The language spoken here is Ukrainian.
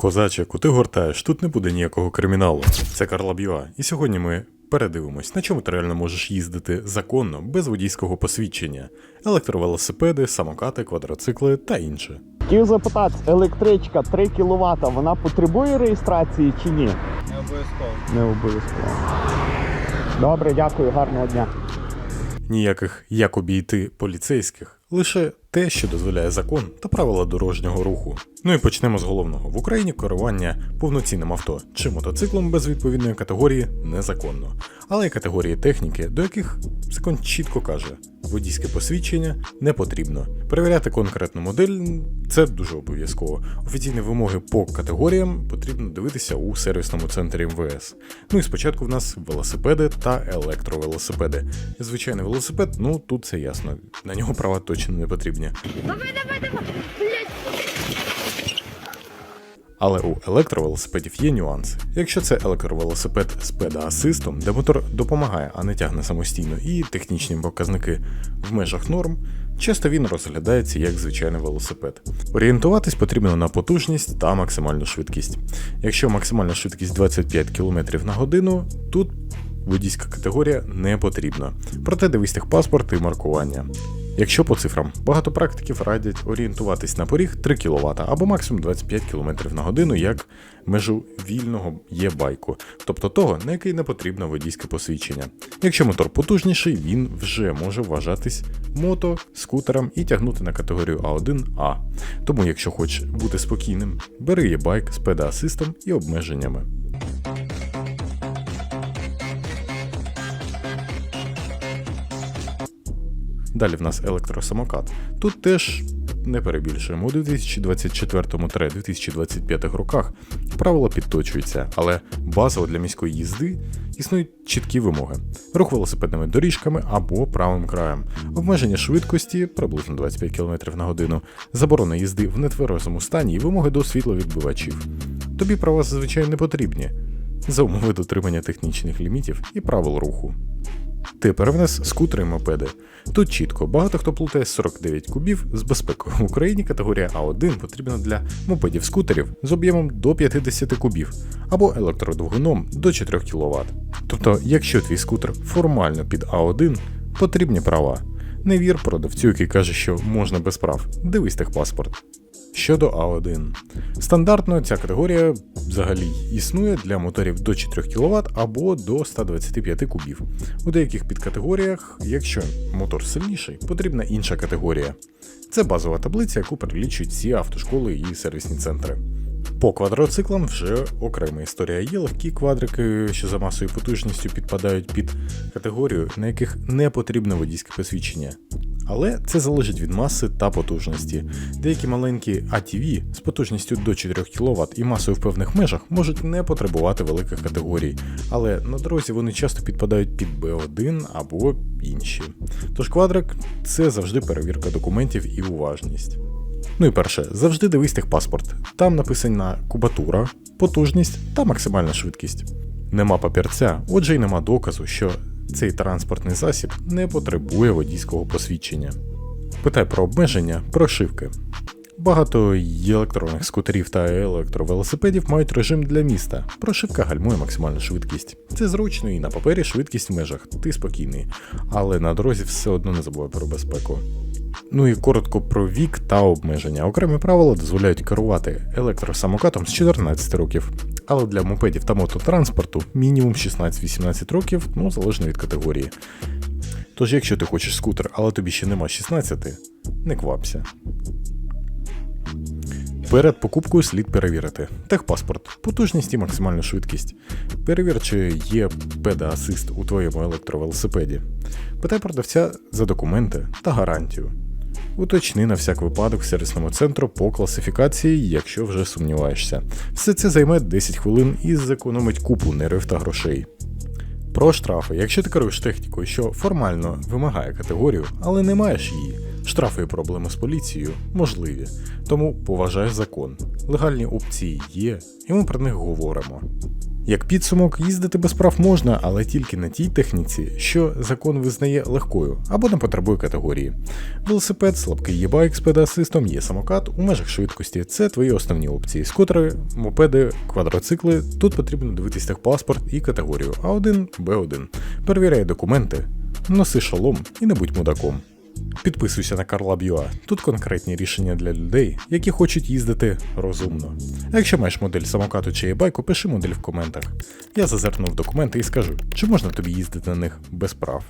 Козаче, ти гортаєш, тут не буде ніякого криміналу. Це Карла Б'юа, і сьогодні ми передивимось, на чому ти реально можеш їздити законно, без водійського посвідчення, електровелосипеди, самокати, квадроцикли та інше. Хотів запитати, електричка 3 кВт, вона потребує реєстрації чи ні? Не обов'язково. Не обов'язково. Добре, дякую, гарного дня. Ніяких як обійти поліцейських, лише те, що дозволяє закон та правила дорожнього руху. Ну і почнемо з головного: в Україні керування повноцінним авто чи мотоциклом без відповідної категорії незаконно, але є категорії техніки, до яких закон чітко каже. Водійське посвідчення не потрібно. Перевіряти конкретну модель це дуже обов'язково. Офіційні вимоги по категоріям потрібно дивитися у сервісному центрі МВС. Ну і спочатку в нас велосипеди та електровелосипеди. Звичайний велосипед, ну тут це ясно. На нього права точно не потрібні. Давай, давай, давай. Але у електровелосипедів є нюанси. Якщо це електровелосипед з педа-асистом, де мотор допомагає, а не тягне самостійно, і технічні показники в межах норм, часто він розглядається як звичайний велосипед. Орієнтуватись потрібно на потужність та максимальну швидкість. Якщо максимальна швидкість 25 км на годину, тут водійська категорія не потрібна. Проте дивись техпаспорт і маркування. Якщо по цифрам, багато практиків радять орієнтуватись на поріг 3 кВт або максимум 25 км на годину як межу вільного є байку, тобто того, на який не потрібно водійське посвідчення. Якщо мотор потужніший, він вже може вважатись мото, скутером і тягнути на категорію А1А. Тому, якщо хочеш бути спокійним, бери є байк з педа-асистом і обмеженнями. Далі в нас електросамокат. Тут теж не перебільшуємо. У 2024-2025 роках правила підточуються, але базово для міської їзди існують чіткі вимоги: рух велосипедними доріжками або правим краєм, обмеження швидкості приблизно 25 км на годину, заборона їзди в нетверезому стані і вимоги до світловідбивачів. Тобі права зазвичай не потрібні за умови дотримання технічних лімітів і правил руху. Тепер в нас скутери і мопеди. Тут чітко, багато хто плутає 49 кубів з безпекою. В Україні категорія А1 потрібна для мопедів-скутерів з об'ємом до 50 кубів або електродвигуном до 4 кВт. Тобто, якщо твій скутер формально під А1, потрібні права. Не вір продавцю, який каже, що можна без прав. Дивись техпаспорт. Щодо А1. Стандартно ця категорія взагалі існує для моторів до 4 кВт або до 125 кубів. У деяких підкатегоріях, якщо мотор сильніший, потрібна інша категорія. Це базова таблиця, яку перелічують всі автошколи і сервісні центри. По квадроциклам вже окрема історія. Є легкі квадрики, що за масою потужністю підпадають під категорію, на яких не потрібне водійське посвідчення. Але це залежить від маси та потужності. Деякі маленькі ATV з потужністю до 4 кВт і масою в певних межах можуть не потребувати великих категорій, але на дорозі вони часто підпадають під B1 або інші. Тож квадрик це завжди перевірка документів і уважність. Ну і перше, завжди дивись техпаспорт. Там написана кубатура, потужність та максимальна швидкість. Нема папірця, отже й нема доказу, що цей транспортний засіб не потребує водійського посвідчення. Питай про обмеження, прошивки. Багато електронних скутерів та електровелосипедів мають режим для міста. Прошивка гальмує максимальну швидкість. Це зручно і на папері швидкість в межах, ти спокійний, але на дорозі все одно не забувай про безпеку. Ну і коротко про вік та обмеження. Окремі правила дозволяють керувати електросамокатом з 14 років, але для мопедів та мототранспорту мінімум 16-18 років, ну залежно від категорії. Тож, якщо ти хочеш скутер, але тобі ще нема 16, не квапся. Перед покупкою слід перевірити техпаспорт, потужність і максимальну швидкість. Перевір, чи є педа-асист у твоєму електровелосипеді. Питай продавця за документи та гарантію. Уточни на всяк випадок в сервісному центру по класифікації, якщо вже сумніваєшся. Все це займе 10 хвилин і зекономить купу нервів та грошей. Про штрафи. Якщо ти керуєш технікою, що формально вимагає категорію, але не маєш її, штрафи і проблеми з поліцією можливі. Тому поважай закон. Легальні опції є, і ми про них говоримо. Як підсумок, їздити без прав можна, але тільки на тій техніці, що закон визнає легкою або не потребує категорії. Велосипед, слабкий є-байк з педасистом, є самокат у межах швидкості. Це твої основні опції. Скутери, мопеди, квадроцикли. Тут потрібно дивитись техпаспорт і категорію А1, Б1. Перевіряй документи, носи шолом і не будь мудаком. Підписуйся на Карла Б'юа. Тут конкретні рішення для людей, які хочуть їздити розумно. А якщо маєш модель самокату чи e-байку, пиши модель в коментах. Я зазирну в документи і скажу, чи можна тобі їздити на них без прав.